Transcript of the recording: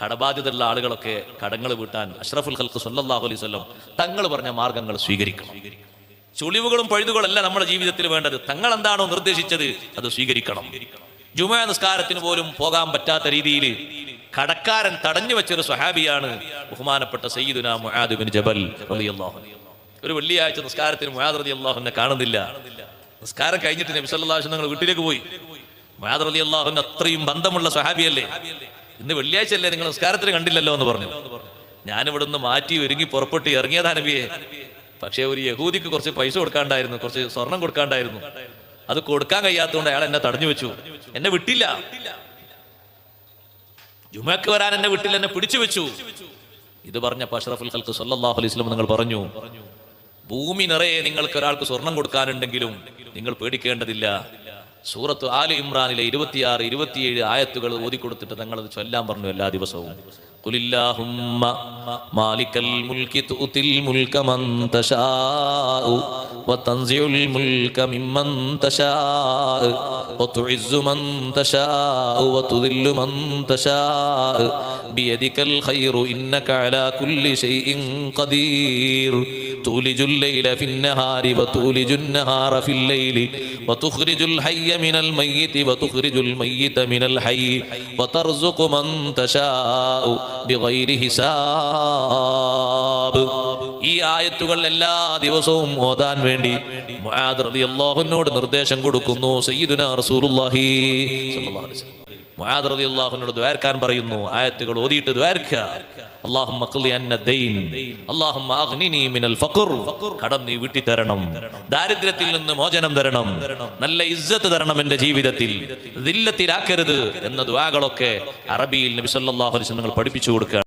കടബാധ്യതയുള്ള ആളുകളൊക്കെ കടങ്ങൾ വീട്ടാൻ അഷ്റഫുൽ ഖൽക്ക് സല്ലല്ലാഹു അലൈഹി വസല്ലം തങ്ങൾ പറഞ്ഞ മാർഗങ്ങൾ സ്വീകരിക്കണം ചുളിവുകളും പഴുതുകളല്ല നമ്മുടെ ജീവിതത്തിൽ വേണ്ടത്. തങ്ങൾ എന്താണോ നിർദ്ദേശിച്ചത് അത് സ്വീകരിക്കണം. ജുമാ നിസ്കാരത്തിന് പോലും പോകാൻ പറ്റാത്ത രീതിയിൽ കടക്കാരൻ തടഞ്ഞു വെച്ചൊരു സ്വഹാബിയാണ് ബഹുമാനപ്പെട്ട സയ്യിദുന മുആദ് ബിൻ ജബൽ റളിയല്ലാഹു. ഒരു വെള്ളിയാഴ്ച നിസ്കാരത്തിന് മുഹാദ് മുആദ് അള്ളാഹുനെ കാണുന്നില്ല. നിസ്കാരം കഴിഞ്ഞിട്ട് നബി സല്ലല്ലാഹു അലൈഹി വസല്ലം വീട്ടിലേക്ക് പോയി. മുഹാദ് മുആദ് അള്ളാഹുന് അത്രയും ബന്ധമുള്ള സ്വഹാബിയല്ലേ? ഇന്ന് വെള്ളിയാഴ്ച അല്ലേ നിങ്ങൾ നിസ്കാരത്തിന് കണ്ടില്ലല്ലോ എന്ന് പറഞ്ഞു. ഞാൻ നിന്ന് മാറ്റി ഒരുങ്ങി പുറപ്പെട്ട് ഇറങ്ങിയതാ നബിയെ. പക്ഷേ ഒരു യഹൂദിക്ക് കുറച്ച് പൈസ കൊടുക്കാണ്ടായിരുന്നു കുറച്ച് സ്വർണം കൊടുക്കാണ്ടായിരുന്നു. അത് കൊടുക്കാൻ കഴിയാത്തതുകൊണ്ട് അയാൾ എന്നെ തടഞ്ഞു വെച്ചു. എന്നെ വിട്ടില്ല. ജുമക്ക് വരാൻ എന്നെ വിട്ടില്ല എന്നെ പിടിച്ചു വെച്ചു. ഇത് പറഞ്ഞ അഷ്റഫുൽ ഖൽക്ക് സല്ലല്ലാഹു അലൈഹി നിങ്ങൾ പറഞ്ഞു ഭൂമി നിറയെ നിങ്ങൾക്ക് ഒരാൾക്ക് സ്വർണം കൊടുക്കാനുണ്ടെങ്കിലും നിങ്ങൾ പേടിക്കേണ്ടതില്ല. സൂറത്ത് ആലു ഇമ്രാനിലെ ഇരുപത്തിയാറ് ഇരുപത്തിയേഴ് ആയത്തുകൾ ഓതിക്കൊടുത്തിട്ട് തങ്ങൾ അത് ചൊല്ലാൻ പറഞ്ഞു എല്ലാ ദിവസവും. ഖുലില്ലാഹുമ്മ മാലിക്കൽ മുൽക്കി തുതിൽ മുൽക മന്തശാഉ تولج الليل في النهار وتولج النهار في الليل وتخرج الحي من الميت وتخرج الميت من الحي وترزق من تشاء بغير حساب ഈ ആയത്തുകൾ എല്ലാ ദിവസവും ഓതാൻ വേണ്ടി മുആദ് റളിയല്ലാഹുവിനോട് നിർദ്ദേശം കൊടുക്കുന്നു സയ്യിദുനാ റസൂലുള്ളാഹി സ്വല്ലല്ലാഹു അലൈഹി വസല്ലം മുഹാദ്രതി അള്ളാഹുനോട് ദ്വാരക്കാൻ പറയുന്നു. ആയത്തുകൾ ഓതിയിട്ട് ദ്വാരക്ക. അള്ളാഹു കടം നീ വീട്ടി തരണം ദാരിദ്ര്യത്തിൽ നിന്ന് മോചനം തരണം. നല്ല ഇജ്ജത്ത് തരണം എന്റെ ജീവിതത്തിൽ. ദില്ലത്തിലാക്കരുത് എന്ന ദ്വാകളൊക്കെ അറബിയിൽ നബിസല്ലാഹു അലിസ് നിങ്ങൾ പഠിപ്പിച്ചു കൊടുക്കുക